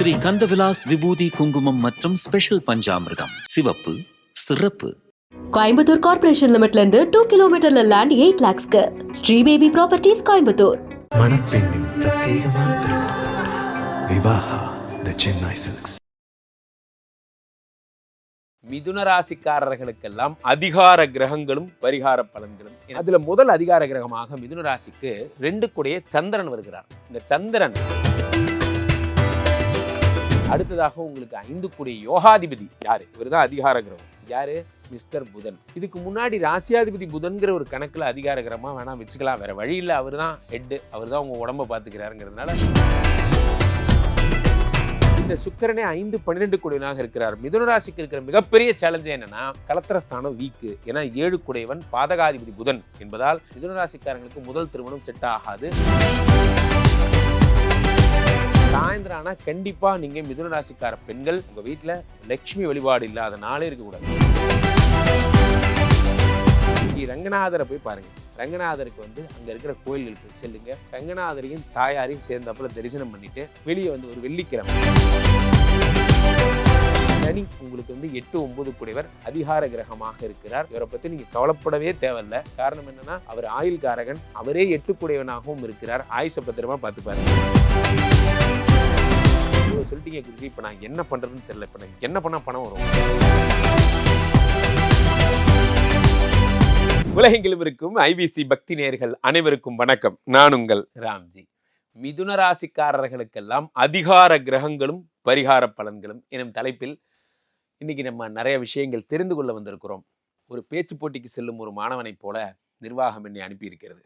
ஸ்ரீ கந்தவிலாஸ் விபூதி குங்குமம் மற்றும் ஸ்பெஷல் பஞ்சாமிர்தம். சிவப்பு சிறப்பு. கோயம்புத்தூர் கார்ப்பரேஷன் லிமிட்ல இருந்து டூ கிலோமீட்டர்ல லேண்ட் எயிட் லேக்ஸ்க்கு ஸ்ரீ பேபி ப்ராப்பர்ட்டிஸ் கோயம்புத்தூர். மணப்பெண்ணின் பிரத்யேகமான விவாஹா த சென்னை சில்க்ஸ் மிதுன ராசிக்காரர்களுக்கெல்லாம் அதிகார கிரகங்களும் பரிகார பலன்களும். அதுல முதல் அதிகார கிரகமாக மிதுன ராசிக்கு ரெண்டு கூடைய சந்திரன் வருகிறார். இந்த சந்திரன் அடுத்ததாக உங்களுக்கு ஐந்து கூடிய யோகாதிபதி யாரு? இவர்தான் அதிகார கிரகம் யாரு? மிஸ்டர் புதன். இதுக்கு முன்னாடி ராசியாதிபதி புதன்கிற ஒரு கணக்கில் அதிகார கிரகமா வேணாம் வச்சுக்கலாம். வேற வழி இல்லை. அவர் தான் ஹெட்டு அவர் தான் உங்க உடம்ப பாத்துக்கிறாருங்கிறதுனால இந்த சுக்கரனே ஐந்து பன்னிரெண்டு குடையவனாக இருக்கிறார். மிதுன ராசிக்கு இருக்கிற மிகப்பெரிய சேலஞ்ச் என்னன்னா கலத்திரஸ்தானம் வீக்கு. ஏன்னா ஏழு குடையவன் பாதகாதிபதி புதன் என்பதால் மிதுன ராசிக்காரங்களுக்கு முதல் திருமணம் செட் ஆகாது. சாயந்தரம் ஆனால் கண்டிப்பாக நீங்கள் மிதுன ராசிக்கார பெண்கள் உங்கள் வீட்டில் லட்சுமி வழிபாடு இல்லாத நாளே இருக்கக்கூடாது. ஸ்ரீ ரங்கநாதரை போய் பாருங்கள் ரங்கநாதருக்கு வந்து அங்கே இருக்கிற கோயில்களுக்கு செல்லுங்க. ரங்கநாதரையும் தாயாரையும் சேர்ந்தப்பல தரிசனம் பண்ணிட்டு வெளியே வந்து ஒரு வெள்ளிக்கிழமை. சனி உங்களுக்கு வந்து எட்டு ஒன்பது கூடியவர் அதிகார கிரகமாக இருக்கிறார். இவரை பத்தி நீங்க கவலைப்படவே தேவையில்ல. காரணம் என்னன்னா அவர் ஆயுள் காரகன் அவரே எட்டு கூடியவனாகவும் இருக்கிறார். ஆயுஷ பத்திரமா பார்த்து பாருங்க சொல்லிட்டீங்க குருஜி. இப்போ நான் என்ன பண்றதுன்னு தெரியல. இப்போ நான் என்ன பண்ணால் பணம் வரும்? உலகெங்கிலும் இருக்கும் ஐபிசி பக்தி நேயர்கள் அனைவருக்கும் வணக்கம். நான் உங்கள் ராம்ஜி. மிதுன ராசிக்காரர்களுக்கெல்லாம் அதிகார கிரகங்களும் பரிகார பலன்களும் எனும் தலைப்பில் இன்னைக்கு நம்ம நிறைய விஷயங்கள் தெரிந்து கொள்ள வந்திருக்கிறோம். ஒரு பேச்சு போட்டிக்கு செல்லும் ஒரு மாணவனைப் போல நிர்வாகம் என்னை அனுப்பியிருக்கிறது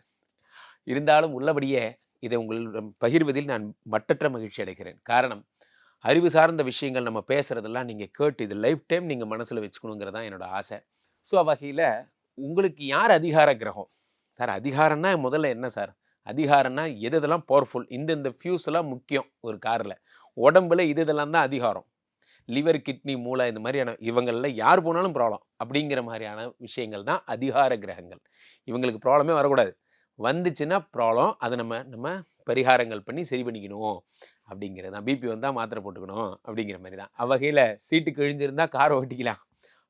இருந்தாலும் உள்ளபடியே இதை உங்களிடம் பகிர்வதில் நான் மட்டற்ற மகிழ்ச்சி அடைகிறேன். காரணம் அறிவு சார்ந்த விஷயங்கள் நம்ம பேசுகிறதெல்லாம் நீங்கள் கேட்டு இது லைஃப் டைம் நீங்கள் மனசில் வச்சுக்கணுங்கிறது தான் என்னோட ஆசை. ஸோ வகையில் உங்களுக்கு யார் அதிகார கிரகம்? சார் அதிகாரம்னா முதல்ல என்ன சார்? அதிகாரம்னா எது இதெல்லாம் பவர்ஃபுல் இந்த இந்த ஃபியூஸ்லாம் முக்கியம் ஒரு காரில். உடம்புல இது இதெல்லாம் தான் அதிகாரம். லிவர் கிட்னி மூளை இந்த மாதிரியான இவங்களில் யார் போனாலும் ப்ராப்ளம் அப்படிங்கிற மாதிரியான விஷயங்கள் தான் அதிகார கிரகங்கள். இவங்களுக்கு ப்ராப்ளமே வரக்கூடாது. வந்துச்சுன்னா ப்ராப்ளம் அதை நம்ம நம்ம பரிகாரங்கள் பண்ணி சரி பண்ணிக்கணும். அப்படிங்கிறது தான் பிபி வந்தால் மாத்திரை போட்டுக்கணும் அப்படிங்கிற மாதிரி தான் அவ்வகையில் சீட்டு கிழிஞ்சிருந்தால் காரை ஓட்டிக்கலாம்.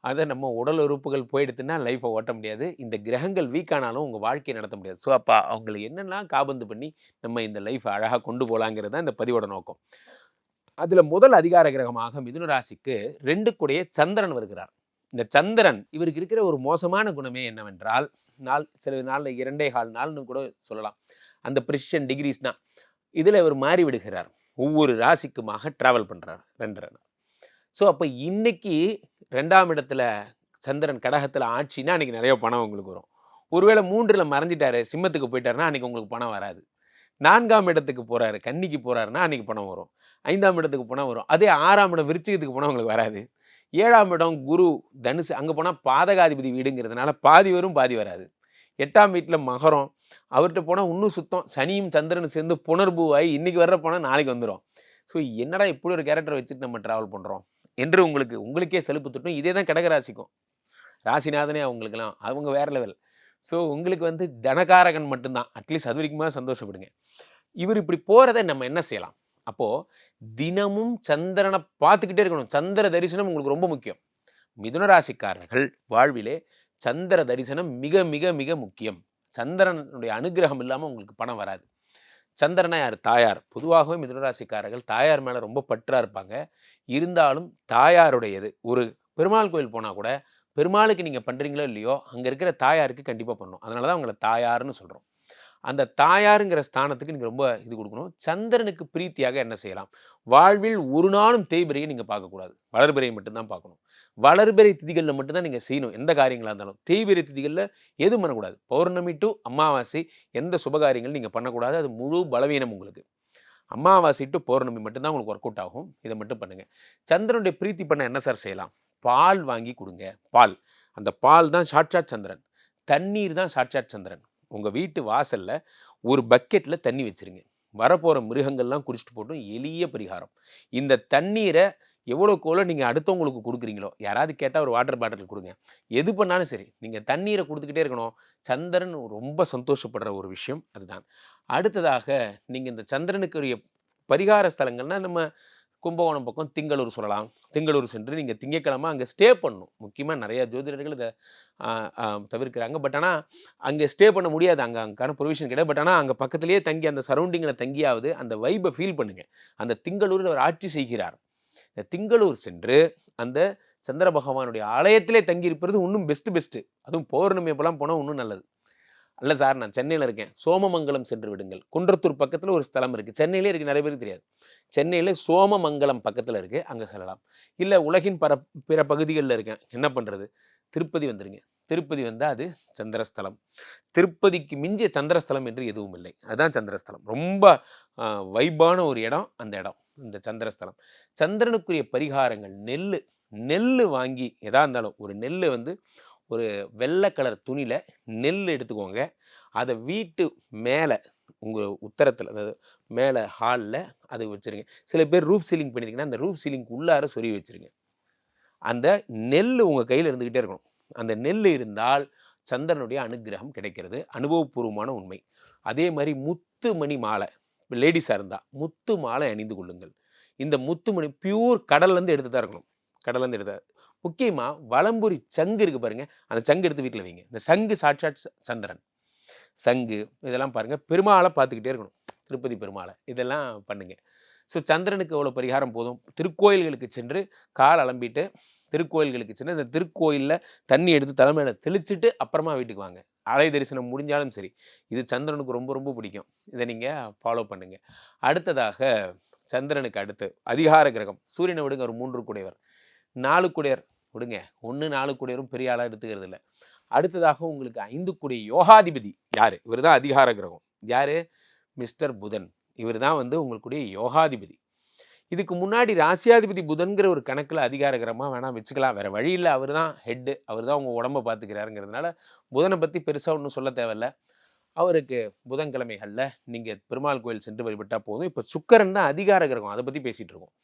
அதை நம்ம உடல் உறுப்புகள் போயிடுத்துன்னா லைஃப்பை ஓட்ட முடியாது. இந்த கிரகங்கள் வீக் ஆனாலும் உங்கள் வாழ்க்கையை நடத்த முடியாது. ஸோ அப்போ அவங்களை என்னெல்லாம் காபந்து பண்ணி நம்ம இந்த லைஃப்பை அழகாக கொண்டு போகலாங்கிறது தான் இந்த பதிவோட நோக்கம். அதில் முதல் அதிகார கிரகமாக மிதுன ராசிக்கு ரெண்டு கூடைய சந்திரன் வருகிறார். இந்த சந்திரன் இவருக்கு இருக்கிற ஒரு மோசமான குணமே என்னவென்றால் நாள் சில நாளில் இரண்டே கால் நாள்னு கூட சொல்லலாம். அந்த பிரிஷன் டிகிரிஸ் தான். இதில் இவர் மாறி விடுகிறார் ஒவ்வொரு ராசிக்குமாக ட்ராவல் பண்ணுறார் ரெண்டரை ஸோ அப்போ இன்னைக்கு ரெண்டாம் இடத்துல சந்திரன் கடகத்தில் ஆட்சின்னா அன்றைக்கி நிறைய பணம் உங்களுக்கு வரும். ஒருவேளை மூன்றில் மறைஞ்சிட்டாரு சிம்மத்துக்கு போயிட்டாருன்னா அன்றைக்கி உங்களுக்கு பணம் வராது. நான்காம் இடத்துக்கு போகிறாரு கன்னிக்கு போகிறாருன்னா அன்றைக்கி பணம் வரும். ஐந்தாம் இடத்துக்கு பணம் வரும். அதே ஆறாம் இடம் விருச்சிகத்துக்கு போனால் உங்களுக்கு வராது. ஏழாம் இடம் குரு தனுசு அங்கே போனால் பாதகாதிபதி வீடுங்கிறதுனால பாதி வரும் பாதி வராது. எட்டாம் வீட்டில் மகரம் அவர்கிட்ட போனால் இன்னும் சுத்தம். சனியும் சந்திரனும் சேர்ந்து புனர்பூவாகி இன்றைக்கி வர்ற போனால் நாளைக்கு வந்துடும் ஸோ என்னடா இப்படி ஒரு கேரக்டர் வச்சுட்டு நம்ம ட்ராவல் பண்ணுறோம் என்று உங்களுக்கு உங்களுக்கே செலுப்பு திட்டும். இதே தான் கடகராசிக்கும். ராசிநாதனே அவங்களுக்கெல்லாம். அவங்க வேறு லெவல் ஸோ உங்களுக்கு வந்து தனகாரகன் மட்டும்தான். அட்லீஸ்ட் அது வரைக்குமா சந்தோஷப்படுங்க. இவர் இப்படி போகிறத நம்ம என்ன செய்யலாம்? அப்போது தினமும் சந்திரனை பார்த்துக்கிட்டே இருக்கணும். சந்திர தரிசனம் உங்களுக்கு ரொம்ப முக்கியம். மிதுன ராசிக்காரர்கள் வாழ்விலே சந்திர தரிசனம் மிக மிக மிக முக்கியம். சந்திரனுடைய அனுகிரகம் இல்லாமல் உங்களுக்கு பணம் வராது. சந்திரனா யார்? தாயார். பொதுவாகவே மிதுனராசிக்காரர்கள் தாயார் மேலே ரொம்ப பற்றாக இருப்பாங்க. இருந்தாலும் தாயாருடையது. ஒரு பெருமாள் கோயில் போனால் கூட பெருமாளுக்கு நீங்கள் பண்ணுறீங்களோ இல்லையோ அங்கே இருக்கிற தாயாருக்கு கண்டிப்பாக பண்ணணும். அதனால தான் அவங்கள தாயார்னு சொல்கிறோம் அந்த தாயாருங்கிற ஸ்தானத்துக்கு நீங்கள் ரொம்ப இது கொடுக்கணும். சந்திரனுக்கு பிரீத்தியாக என்ன செய்யலாம்? வாழ்வில் ஒரு நாளும் தேய்பிரையை நீங்கள் பார்க்கக்கூடாது. வளர்பிரையை மட்டும்தான் பார்க்கணும். வளர்பிறை திதிகளில் மட்டும்தான் நீங்கள் செய்யணும் எந்த காரியங்களாக இருந்தாலும். தேய்பிறை திதிகளில் எதுவும் பண்ணக்கூடாது. பௌர்ணமி டு அமாவாசை எந்த சுபகாரியங்கள் நீங்கள் பண்ணக்கூடாது. அது முழு பலவீனம் உங்களுக்கு. அமாவாசை டு பௌர்ணமி மட்டும்தான் உங்களுக்கு ஒர்க் அவுட் ஆகும். இதை மட்டும் பண்ணுங்கள் சந்திரனுடைய பிரீத்தி பண்ண என்ன சார் செய்யலாம்? பால் வாங்கி கொடுங்க. பால். அந்த பால் தான் சாட்சாத் சந்திரன். தண்ணீர் தான் சாட்சாத் சந்திரன். உங்கள் வீட்டு வாசலில் ஒரு பக்கெட்டில் தண்ணி வச்சுருங்க. வரப்போகிற மிருகங்கள்லாம் குடிச்சிட்டு போட்டும் எளிய பரிகாரம். இந்த தண்ணீரை எவ்வளோக்கு எவ்வளோ நீங்கள் அடுத்தவங்களுக்கு கொடுக்குறீங்களோ யாராவது கேட்டால் ஒரு வாட்டர் பாட்டில் கொடுங்க. எது பண்ணாலும் சரி நீங்கள் தண்ணீரை கொடுத்துக்கிட்டே இருக்கணும். சந்திரன் ரொம்ப சந்தோஷப்படுற ஒரு விஷயம் அதுதான். அடுத்ததாக நீங்கள் இந்த சந்திரனுக்குரிய பரிகார ஸ்தலங்கள்னா நம்ம கும்பகோணம் பக்கம் திங்களூர் சொல்லலாம். திங்களூர் சென்று நீங்கள் திங்கக்கிழமை அங்கே ஸ்டே பண்ணணும். முக்கியமாக நிறையா ஜோதிடர்கள் இதை தவிர்க்கிறாங்க. பட் ஆனால் அங்கே ஸ்டே பண்ண முடியாது. அங்கே அங்கான ப்ரொவிஷன் கிடையாது. பட் ஆனால் அங்கே பக்கத்துலேயே தங்கி அந்த சரௌண்டிங்கில் தங்கியாவது அந்த வைபை ஃபீல் பண்ணுங்கள் அந்த திங்களூரில் அவர் ஆட்சி செய்கிறார். திங்களூர் சென்று அந்த சந்திர பகவானுடைய ஆலயத்திலே தங்கியிருப்பது இன்னும் பெஸ்ட் பெஸ்ட்டு அதுவும் பௌர்ணமி அப்போலாம் போனால் இன்னும் நல்லது. அல்ல சார் நான் சென்னையில் இருக்கேன். சோமமங்கலம் சென்று விடுங்கள். குன்றத்தூர் பக்கத்தில் ஒரு ஸ்தலம் இருக்குது சென்னையிலே இருக்குது நிறைய பேருக்கு தெரியாது. சென்னையில் சோமமங்கலம் பக்கத்தில் இருக்குது அங்கே செல்லலாம். இல்லை உலகின் பர பிற பகுதிகளில் இருக்கேன். என்ன பண்ணுறது திருப்பதி வந்துருங்க. திருப்பதி வந்தால் அது சந்திரஸ்தலம். திருப்பதிக்கு மிஞ்சிய சந்திரஸ்தலம் என்று எதுவும் இல்லை. அதுதான் சந்திரஸ்தலம். ரொம்ப வைபான ஒரு இடம் அந்த இடம். இந்த சந்திரஸ்தலம். சந்திரனுக்குரிய பரிகாரங்கள் நெல் நெல் வாங்கி எதா இருந்தாலும் ஒரு நெல் வந்து ஒரு வெள்ளை கலர் துணியில் நெல் எடுத்துக்கோங்க. அதை வீட்டு மேலே உங்கள் உத்தரத்தில் அதாவது மேலே ஹாலில் அதை வச்சுருங்க. சில பேர் ரூஃப் சீலிங் பண்ணியிருக்கீங்கன்னா அந்த ரூஃப் சீலிங் உள்ளார சொல்லி வச்சுருங்க. அந்த நெல் உங்கள் கையில் இருந்துக்கிட்டே இருக்கணும். அந்த நெல் இருந்தால் சந்திரனுடைய அனுக்கிரகம் கிடைக்கிறது. அனுபவபூர்வமான உண்மை. அதே மாதிரி முத்து மணி மாலை. லேடிஸாக இருந்தால் முத்து மாலை அணிந்து கொள்ளுங்கள். இந்த முத்து மணி பியூர் கடல்லேருந்து எடுத்து தான் இருக்கணும். கடல்லேருந்து எடுத்து முக்கியமாக வளம்புரி சங்கு இருக்குது பாருங்கள் அந்த சங்கு எடுத்து வீட்டில் வைங்க. இந்த சங்கு சாட்சாட் சந்திரன். சங்கு இதெல்லாம் பாருங்கள் பெருமாளை பார்த்துக்கிட்டே இருக்கணும். திருப்பதி பெருமாளை. இதெல்லாம் பண்ணுங்கள் ஸோ சந்திரனுக்கு எவ்வளோ பரிகாரம் போதும்? திருக்கோயில்களுக்கு சென்று கால் அலம்பிட்டு திருக்கோயில்களுக்கு சென்று இந்த திருக்கோயிலில் தண்ணி எடுத்து தலைமையில தெளிச்சிட்டு அப்புறமா வீட்டுக்கு வாங்க. அலை தரிசனம் முடிஞ்சாலும் சரி இது சந்திரனுக்கு ரொம்ப ரொம்ப பிடிக்கும். இதை நீங்கள் ஃபாலோ பண்ணுங்கள் அடுத்ததாக சந்திரனுக்கு அடுத்து அதிகார கிரகம். சூரியனை விடுங்க ஒரு மூன்று குடையவர். நாலு குடையர் விடுங்க. ஒன்று நாலு குடையரும் பெரிய ஆளாக எடுத்துக்கிறது இல்லை. அடுத்ததாக உங்களுக்கு ஐந்து குடைய யோகாதிபதி யார்? இவர் தான் அதிகார கிரகம். யார்? மிஸ்டர் புதன். இவர் தான் வந்து உங்களுக்குடைய யோகாதிபதி. இதுக்கு முன்னாடி ராசியாதிபதி புதன்கிற ஒரு கணக்கில் அதிகாரகரமாக வேணால் வச்சுக்கலாம். வேறு வழி இல்லை. அவர் தான் ஹெட்டு அவர் தான் உங்கள் உடம்ப பார்த்துக்கிறாருங்கிறதுனால புதனை பற்றி பெருசாக ஒன்றும் சொல்ல தேவையில்ல. அவருக்கு புதன்கிழமைகளில் நீங்கள் பெருமாள் கோயில் சென்று வழிபட்டால் போதும். இப்போ சுக்கரன் தான் அதிகார கிரகம் அதை பற்றி பேசிகிட்டு இருக்கோம்.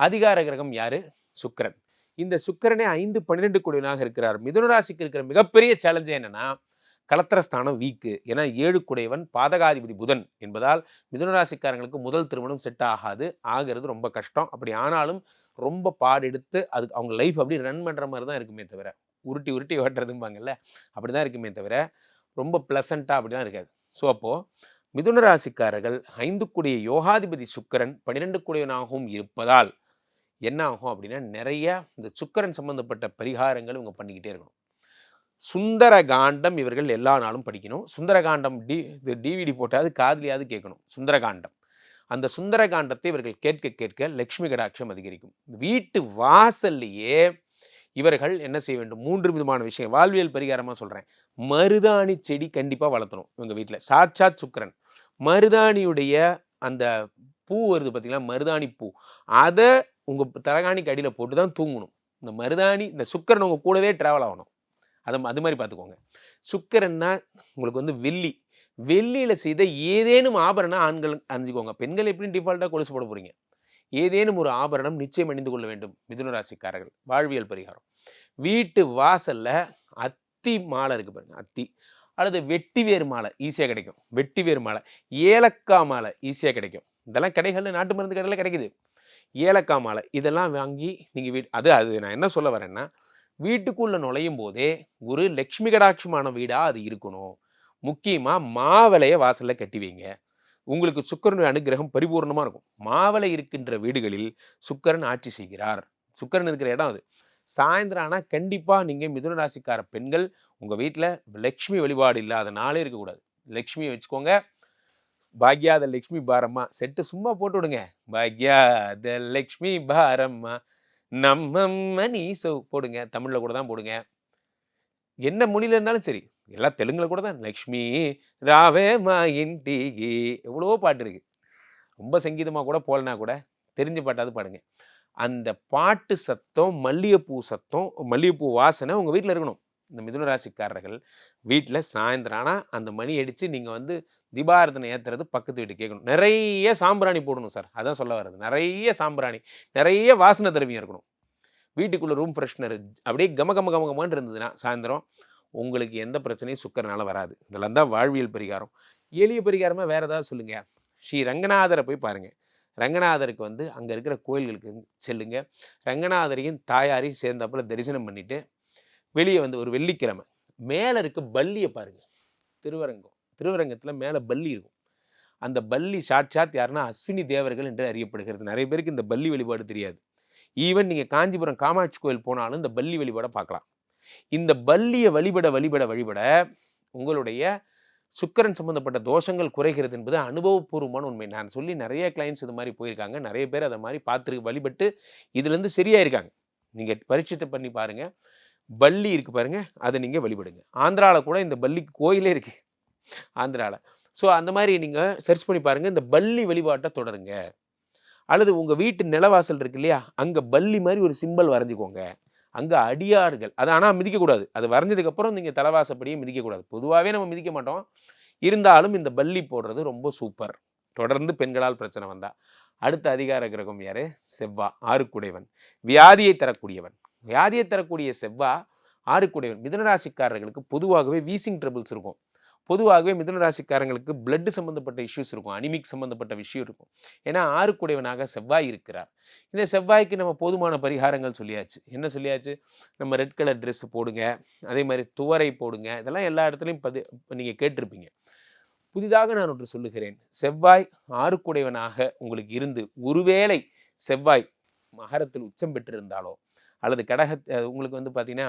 அதிகார கிரகம் யார்? சுக்கரன். இந்த சுக்கரனே ஐந்து பன்னிரெண்டு கோடியனாக இருக்கிறார். மிதுனராசிக்கு இருக்கிற மிகப்பெரிய சேலஞ்சே என்னென்னா கலத்திரஸ்தானம் வீக்கு ஏன்னா ஏழு குடையவன் பாதகாதிபதி புதன் என்பதால் மிதுன ராசிக்காரங்களுக்கு முதல் திருமணம் செட் ஆகாது. ஆகிறது ரொம்ப கஷ்டம். அப்படி ஆனாலும் ரொம்ப பாடெடுத்து அதுக்கு அவங்க லைஃப் அப்படி ரன் பண்ணுற மாதிரி தான் இருக்குமே தவிர உருட்டி உருட்டி ஓட்டுறதும்பாங்கல்ல அப்படி தான் இருக்குமே தவிர ரொம்ப ப்ளசண்ட்டாக அப்படிலாம் இருக்காது. ஸோ அப்போது மிதுன ராசிக்காரர்கள் ஐந்து குடிய யோகாதிபதி சுக்கிரன் பன்னிரெண்டு குடியனாகவும் இருப்பதால் என்ன ஆகும் அப்படின்னா நிறைய இந்த சுக்கரன் சம்மந்தப்பட்ட பரிகாரங்கள் இவங்க பண்ணிக்கிட்டே இருக்கணும். சுந்தர காண்டம் இவர்கள் எல்லா நாளும் படிக்கணும். சுந்தர காண்டம் டி இது டிவிடி போட்டாவது காதலியாவது கேட்கணும். சுந்தர காண்டம் அந்த சுந்தர காண்டத்தை இவர்கள் கேட்க கேட்க லக்ஷ்மி கடாட்சம் அதிகரிக்கும். வீட்டு வாசல்லையே இவர்கள் என்ன செய்ய வேண்டும்? மூன்று விதமான விஷயம் வாழ்வியல் பரிகாரமாக சொல்கிறேன் மருதாணி செடி கண்டிப்பாக வளர்த்தணும் இவங்க வீட்டில் சாட்சாத் சுக்கிரன். மருதாணியுடைய அந்த பூ வருது பார்த்தீங்களா மருதாணி பூ. அதை உங்கள் தலகாணிக்கு அடியில் போட்டு தான் தூங்கணும். இந்த மருதாணி இந்த சுக்கிரன் உங்கள் கூடவே ட்ராவல் ஆகணும். அது அது மாதிரி பார்த்துக்கோங்க சுக்கரன்னா உங்களுக்கு வந்து வெள்ளி. வெள்ளியில் செய்த ஏதேனும் ஆபரணம் ஆண்கள் அணிஞ்சுக்கோங்க. பெண்கள் எப்படின்னு டிஃபால்ட்டாக கொலுசு போட போகிறீங்க ஏதேனும் ஒரு ஆபரணம் நிச்சயம் அணிந்து கொள்ள வேண்டும் மிதுன ராசிக்காரர்கள். வாழ்வியல் பரிகாரம். வீட்டு வாசலில் அத்தி மாலை இருக்குது பாருங்கள் அத்தி. அல்லது வெட்டி வேர் மாலை ஈஸியாக கிடைக்கும். வெட்டி வேர் மாலை. ஏலக்காய் மாலை ஈஸியாக கிடைக்கும். இதெல்லாம் கடைகளில் நாட்டு மருந்து கடையில் கிடைக்குது. ஏலக்காய் மாலை இதெல்லாம் வாங்கி நீங்கள் வீட் அது அது நான் என்ன சொல்ல வரேன்னா வீட்டுக்குள்ளே நுழையும் போதே ஒரு லக்ஷ்மி கடாட்சமான வீடாக அது இருக்கணும். முக்கியமாக மாவலையை வாசலில் கட்டி வைங்க. உங்களுக்கு சுக்கரனுடைய அனுகிரகம் பரிபூர்ணமாக இருக்கும். மாவிளை இருக்கின்ற வீடுகளில் சுக்கரன் ஆட்சி செய்கிறார். சுக்கரன் இருக்கிற இடம் அது. சாயந்தரம் ஆனால் கண்டிப்பாக நீங்கள் மிதுன ராசிக்கார பெண்கள் உங்கள் வீட்டில் லக்ஷ்மி வழிபாடு இல்லாத நாளே இருக்கக்கூடாது லக்ஷ்மியை வச்சுக்கோங்க. பாக்யாத லக்ஷ்மி பாரம்மா. செட்டு சும்மா போட்டு விடுங்க. பாக்யாத லக்ஷ்மி பாரம்மா. நம்ம நீசோ போடுங்க. தமிழில் கூட தான் போடுங்க. என்ன மொழியில் இருந்தாலும் சரி. எல்லாம் தெலுங்குல கூட தான். லக்ஷ்மி ராவே மா இன்டிகி எவ்வளவோ பாட்டு இருக்கு. ரொம்ப சங்கீதமாக கூட போகலனா கூட தெரிஞ்ச பாட்டாவது பாடுங்க. அந்த பாட்டு சத்தம் மல்லிகைப்பூ சத்தம் மல்லிகைப்பூ வாசனை உங்கள் வீட்டில் இருக்கணும். இந்த மிதுன ராசிக்காரர்கள் வீட்டில் சாயந்தரம். ஆனால் அந்த மணி அடித்து நீங்கள் வந்து தீபாரதனை ஏற்றுறது பக்கத்து வீட்டு கேட்கணும் நிறைய சாம்பிராணி போடணும் சார். அதான் சொல்ல வர்றது. நிறைய சாம்பிராணி நிறைய வாசனை திரவியம் இருக்கணும். வீட்டுக்குள்ளே ரூம் ஃப்ரெஷ்னர் அப்படியே கம கம கம கமன்னு இருந்ததுன்னா சாயந்தரம் உங்களுக்கு எந்த பிரச்சனையும் சுக்கரனால வராது. இதெல்லாம் தான் வாழ்வியல் பரிகாரம். எளிய பரிகாரமாக வேறு ஏதாவது சொல்லுங்கள் ஸ்ரீ ரங்கநாதரை போய் பாருங்கள் ரங்கநாதருக்கு வந்து அங்கே இருக்கிற கோயில்களுக்கு செல்லுங்க. ரங்கநாதரையும் தாயாரையும் சேர்ந்தாப்புல தரிசனம் பண்ணிவிட்டு வெளியே வந்து ஒரு வெள்ளிக்கிழமை. மேலே இருக்க பல்லியை பாருங்கள் திருவரங்கம். திருவரங்கத்தில் மேலே பல்லி இருக்கும். அந்த பல்லி சாட்சாத் யாருன்னா அஸ்வினி தேவர்கள் என்று அறியப்படுகிறது. நிறைய பேருக்கு இந்த பல்லி வழிபாடு தெரியாது. ஈவன் நீங்கள் காஞ்சிபுரம் காமாட்சி கோயில் போனாலும் இந்த பல்லி வழிபாடை பார்க்கலாம். இந்த பல்லியை வழிபட வழிபட வழிபட உங்களுடைய சுக்கரன் சம்மந்தப்பட்ட தோஷங்கள் குறைகிறது என்பது அனுபவபூர்வமான உண்மை. நான் சொல்லி நிறைய கிளைண்ட்ஸ் இது மாதிரி போயிருக்காங்க. நிறைய பேர் அதை மாதிரி பார்த்துருக்கு வழிபட்டு இதுலேருந்து சரியாயிருக்காங்க. நீங்கள் பரிட்சத்தை பண்ணி பாருங்கள் பள்ளி இருக்குது பாருங்கள் அதை நீங்கள் வழிபடுங்க. ஆந்திராவில் கூட இந்த பள்ளிக்கு கோயிலே இருக்குது ஆந்திராவில் ஸோ அந்த மாதிரி நீங்கள் சர்ச் பண்ணி பாருங்கள் இந்த பள்ளி வழிபாட்டை தொடருங்க. அல்லது உங்கள் வீட்டு நிலவாசல் இருக்கு இல்லையா அங்கே பள்ளி மாதிரி ஒரு சிம்பல் வரைஞ்சிக்கோங்க. அங்கே அடியார்கள் அது ஆனால் மிதிக்கக்கூடாது. அது வரைஞ்சதுக்கப்புறம் நீங்கள் தலைவாசப்படியே மிதிக்கக்கூடாது. பொதுவாகவே நம்ம மிதிக்க மாட்டோம். இருந்தாலும் இந்த பள்ளி போடுறது ரொம்ப சூப்பர் தொடர்ந்து பெண்களால் பிரச்சனை வந்தா. அடுத்த அதிகார கிரகம் யாரு? செவ்வா ஆறுக்குடையவன். வியாதியை தரக்கூடியவன். வியாதியை தரக்கூடிய செவ்வா ஆறுக்குடையவன் மிதனராசிக்காரர்களுக்கு பொதுவாகவே வீசிங் ட்ரபிள்ஸ் இருக்கும். பொதுவாகவே மிதனராசிக்காரங்களுக்கு பிளட் சம்பந்தப்பட்ட இஷ்யூஸ் இருக்கும். அனிமிக் சம்பந்தப்பட்ட விஷயம் இருக்கும். ஏன்னா ஆறுக்குடையவனாக செவ்வாய் இருக்கிறார். இந்த செவ்வாய்க்கு நம்ம போதுமான பரிகாரங்கள் சொல்லியாச்சு. என்ன சொல்லியாச்சு? நம்ம ரெட் கலர் ட்ரெஸ் போடுங்க. அதே மாதிரி துவரை போடுங்க. இதெல்லாம் எல்லா இடத்துலையும் பதி நீங்கள் கேட்டிருப்பீங்க. புதிதாக நான் ஒன்று சொல்லுகிறேன். செவ்வாய் ஆறுக்குடையவனாக உங்களுக்கு இருந்து ஒருவேளை செவ்வாய் மகரத்தில் உச்சம் பெற்றிருந்தாலோ அல்லது கடக உங்களுக்கு வந்து பார்த்தீங்கன்னா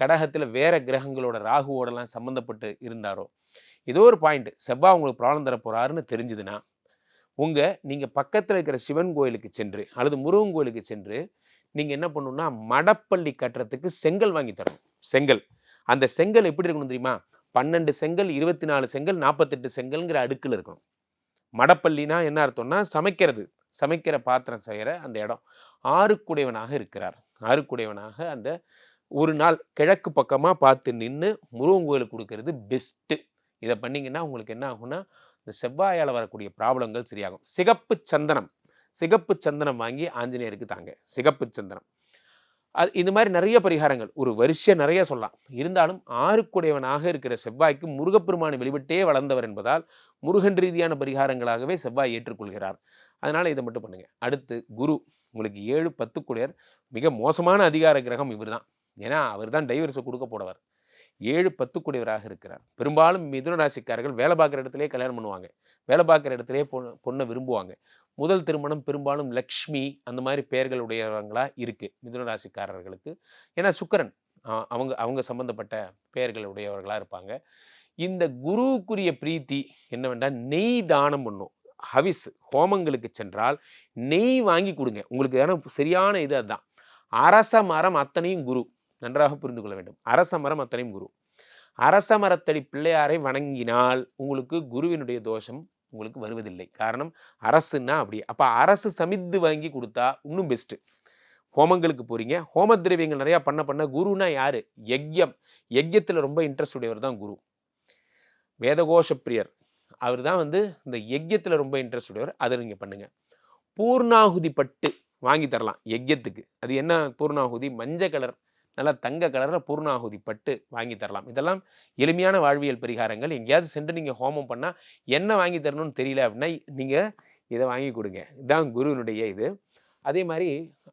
கடகத்தில் வேற கிரகங்களோட ராகுவோடலாம் சம்மந்தப்பட்டு இருந்தாரோ? ஏதோ ஒரு பாயிண்ட் செவ்வா உங்களுக்கு ப்ராப்ளம் தரப்போகிறாருன்னு தெரிஞ்சுதுன்னா உங்கள் நீங்கள் பக்கத்தில் இருக்கிற சிவன் கோயிலுக்கு சென்று அல்லது முருகன் கோயிலுக்கு சென்று நீங்கள் என்ன பண்ணணும்னா மடப்பள்ளி கட்டுறதுக்கு செங்கல் வாங்கி தரணும். செங்கல். அந்த செங்கல் எப்படி இருக்கணும் தெரியுமா? பன்னெண்டு செங்கல் இருபத்தி நாலு செங்கல் நாற்பத்தெட்டு செங்கல்ங்கிற அடுக்கில் இருக்கணும். மடப்பள்ளினா என்ன அர்த்தம்னா சமைக்கிறது. சமைக்கிற பாத்திரம் செய்கிற அந்த இடம். ஆறுக்குடையவனாக இருக்கிறார். ஆறுக்குடையவனாக அந்த ஒரு நாள் கிழக்கு பக்கமாக பார்த்து நின்று முருகன் கோயிலுக்கு கொடுக்கறது பெஸ்ட்டு இதை பண்ணீங்கன்னா உங்களுக்கு என்ன ஆகும்னா இந்த செவ்வாயால் வரக்கூடிய ப்ராப்ளங்கள் சரியாகும். சிகப்பு சந்தனம். சிகப்பு சந்தனம் வாங்கி ஆஞ்சநேயருக்கு தாங்க. சிகப்பு சந்தனம். அது இது மாதிரி நிறைய பரிகாரங்கள். ஒரு வரிசையாக நிறைய சொல்லலாம். இருந்தாலும் ஆறுக்குடையவனாக இருக்கிற செவ்வாய்க்கு முருகப்பெருமானை வெளிவிட்டே வளர்ந்தவர் என்பதால் முருகன் ரீதியான பரிகாரங்களாகவே செவ்வாய் ஏற்றுக்கொள்கிறார். அதனால் இதை மட்டும் பண்ணுங்கள் அடுத்து குரு. உங்களுக்கு ஏழு பத்துக்குடையர் மிக மோசமான அதிகார கிரகம் இவர் தான் ஏன்னா அவர் தான் டைவர்ஸை கொடுக்க போடவர் ஏழு பத்துக்குடையவராக இருக்கிறார். பெரும்பாலும் மிதுன ராசிக்காரர்கள் வேலை பார்க்குற இடத்துலையே கல்யாணம் பண்ணுவாங்க. வேலை பார்க்குற இடத்துலையே பொண்ணு பொண்ணை விரும்புவாங்க. முதல் திருமணம் பெரும்பாலும் லக்ஷ்மி அந்த மாதிரி பெயர்களுடையவங்களா இருக்குது மிதுன ராசிக்காரர்களுக்கு ஏன்னா சுக்கரன் அவங்க அவங்க அவங்க பெயர்கள் உடையவர்களாக இருப்பாங்க. இந்த குருவுக்குரிய பிரீத்தி என்னவென்றால் நெய் தானம் பண்ணும். ஹவிஸ் ஹோமங்களுக்கு சென்றால் நெய் வாங்கி கொடுங்க. உங்களுக்கு ஏன்னா சரியான இது அதுதான் அரச மரம் அத்தனையும் குரு. நன்றாக புரிந்து கொள்ள வேண்டும். அரச மரம் அத்தனையும் குரு. அரச மரத்தடி பிள்ளையாரை வணங்கினால் உங்களுக்கு குருவினுடைய தோஷம் உங்களுக்கு வருவதில்லை. காரணம் அரசுன்னா அப்படி. அப்போ அரசு சமித்து வாங்கி கொடுத்தா இன்னும் பெஸ்ட்டு ஹோமங்களுக்கு போகிறீங்க ஹோம திரவியங்கள் நிறையா பண்ண பண்ண குருனா யார்? யக்யம் யக்யத்தில் ரொம்ப இன்ட்ரெஸ்ட் உடையவர் தான் குரு. வேதகோஷ பிரியர் அவர் தான் வந்து இந்த யக்யத்தில் ரொம்ப இன்ட்ரெஸ்ட் உடையவர். அதை நீங்கள் பண்ணுங்கள் பூர்ணாகுதி பட்டு வாங்கி தரலாம் யக்யத்துக்கு அது என்ன பூர்ணாகுதி? மஞ்சள் கலர் நல்லா தங்க கலரில் பூர்ணாகுதி பட்டு வாங்கி தரலாம். இதெல்லாம் எளிமையான வாழ்வியல் பரிகாரங்கள். எங்கேயாவது சென்று நீங்கள் ஹோமம் பண்ணால் என்ன வாங்கி தரணும்னு தெரியல அப்படின்னா நீங்கள் இதை வாங்கி கொடுங்க. இதுதான் குருவினுடைய இது. அதே மாதிரி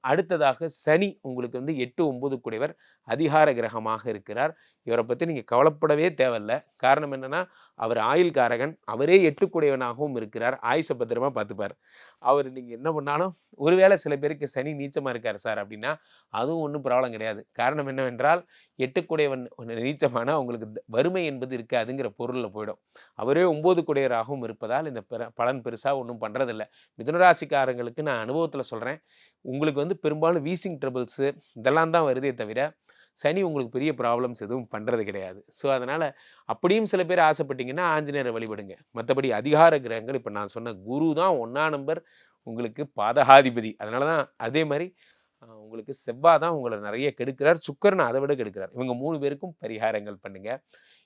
அடுத்ததாக சனி உங்களுக்கு வந்து எட்டு ஒம்பது குடைவர் அதிகார கிரகமாக இருக்கிறார். இவரை பற்றி நீங்கள் கவலைப்படவே தேவையில்ல. காரணம் என்னென்னா அவர் ஆயுள்காரகன். அவரே எட்டுக்குடையவனாகவும் இருக்கிறார். ஆயுச பத்திரமா பார்த்துப்பார். அவர் நீங்கள் என்ன பண்ணாலும் ஒருவேளை சில பேருக்கு சனி நீச்சமாக இருக்கார் சார் அப்படின்னா அதுவும் ஒன்றும் ப்ராப்ளம் கிடையாது. காரணம் என்னவென்றால் எட்டுக்குடையவன் நீச்சமான உங்களுக்கு த- வறுமை என்பது இருக்காதுங்கிற பொருளில் போயிடும். அவரே ஒம்பது குடையராகவும் இருப்பதால் இந்த பிற பலன் பெருசாக ஒன்றும் பண்ணுறதில்ல மிதுனராசிக்காரங்களுக்கு நான் அனுபவத்தில் சொல்கிறேன் உங்களுக்கு வந்து பெரும்பாலும் வீசிங் ட்ரபிள்ஸு இதெல்லாம் தான் வருதே தவிர சனி உங்களுக்கு பெரிய ப்ராப்ளம்ஸ் எதுவும் பண்ணுறது கிடையாது. ஸோ அதனால் அப்படியும் சில பேர் ஆசைப்பட்டீங்கன்னா ஆஞ்சநேயரை வழிபடுங்க. மற்றபடி அதிகார கிரகங்கள் இப்போ நான் சொன்ன குரு தான் ஒன்றா நம்பர் உங்களுக்கு பாதகாதிபதி. அதனால தான் அதே மாதிரி உங்களுக்கு செவ்வாய் தான் உங்களை நிறைய கெடுக்கிறார் சுக்கரன் அதை விட கெடுக்கிறார். இவங்க மூணு பேருக்கும் பரிகாரங்கள் பண்ணுங்கள்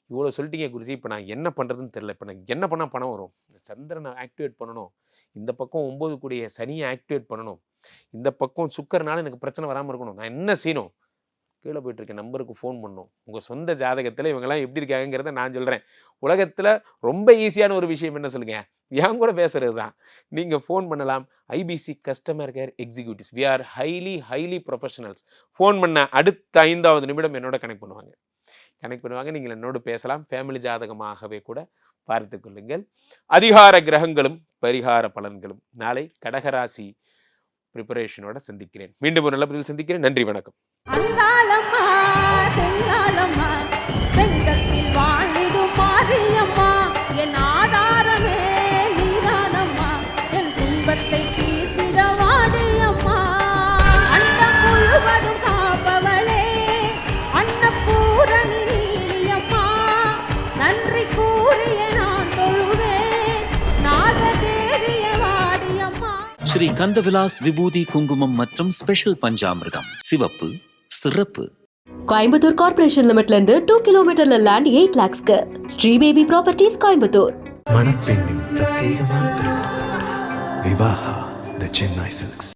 இவ்வளோ சொல்லிட்டீங்க குருஜி இப்போ நான் என்ன பண்ணுறதுன்னு தெரில இப்போ நான் என்ன பண்ணால் பணம் வரும்? சந்திரனை ஆக்டிவேட் பண்ணணும். இந்த பக்கம் ஒம்பது கூடிய சனியை ஆக்டிவேட் பண்ணணும். இந்த பக்கம் சுக்கரனால எனக்கு பிரச்சனை வராமல் இருக்கணும். நான் என்ன செய்யணும்? கீழே போயிட்டு இருக்க நம்பருக்கு ஃபோன் பண்ணும். உங்கள் சொந்த ஜாதகத்தில் இவங்கெல்லாம் எப்படி இருக்காங்கங்கிறத நான் சொல்கிறேன் உலகத்தில் ரொம்ப ஈஸியான ஒரு விஷயம் என்ன சொல்லுங்க? என் கூட பேசுகிறது தான் நீங்கள் ஃபோன் பண்ணலாம் IBC customer care executives we are highly highly professionals phone பண்ண அடுத்த ஐந்தாவது நிமிடம் என்னோட கனெக்ட் பண்ணுவாங்க. கனெக்ட் பண்ணுவாங்க. நீங்கள் என்னோடு பேசலாம். ஃபேமிலி ஜாதகமாகவே கூட பார்த்து கொள்ளுங்கள். அதிகார கிரகங்களும் பரிகார பலன்களும். நாளை கடகராசி ப்ரிப்பரேஷனோட சந்திக்கிறேன். மீண்டும் ஒரு நல்ல பதில் சந்திக்கிறேன். நன்றி வணக்கம். ஸ்ரீ கந்தவிலாஸ் விபூதி குங்குமம் மற்றும் ஸ்பெஷல் பஞ்சாமிர்தம். சிவப்பு சிறப்பு. கோயம்புத்தூர் கார்ப்பரேஷன் லிமிட்ல இருந்து டூ கிலோமீட்டர்ல லேண்ட் எயிட் லேக்ஸ்க்கு ஸ்ரீ பேபி ப்ராப்பர்ட்டிஸ் கோயம்புத்தூர். மணப்பெண்ணின் பிரத்யேகமான விவாஹா த சென்னை சில்க்ஸ்